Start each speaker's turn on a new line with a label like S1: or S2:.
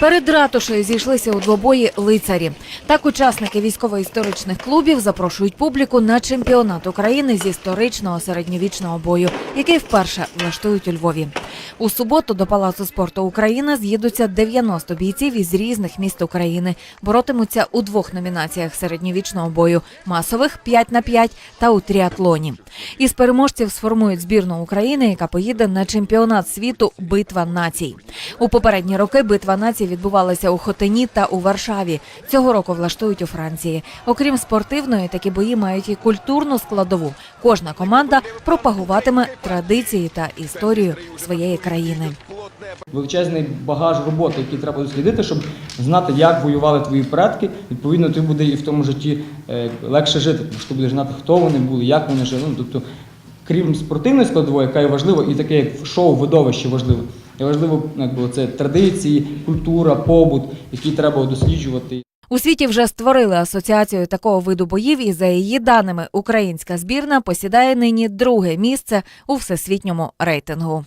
S1: Перед ратушею зійшлися у двобої лицарі. Так учасники військово-історичних клубів запрошують публіку на чемпіонат України з історичного середньовічного бою, який вперше влаштують у Львові. У суботу до Палацу спорту України з'їдуться 90 бійців із різних міст України. Боротимуться у двох номінаціях середньовічного бою масових 5 на 5 та у тріатлоні. Із переможців сформують збірну України, яка поїде на чемпіонат світу Битва націй. У попередні роки битва націй відбувалася у Хотині та у Варшаві. Цього року влаштують у Франції. Окрім спортивної, такі бої мають і культурну складову. Кожна команда пропагуватиме традиції та історію своєї країни.
S2: величезний багаж роботи, який треба дослідити, щоб знати, як воювали твої предки. Відповідно, ти буде і в тому житті е, легше жити, тому що ти будеш знати, хто вони були, як вони жили. Ну, тобто, крім спортивної складової, яка є важлива, і таке як шоу-видовище важливе. Є важливо, якби це традиції, культура, побут, які треба досліджувати.
S1: У світі вже створили асоціацію такого виду боїв, і за її даними, українська збірна посідає нині друге місце у всесвітньому рейтингу.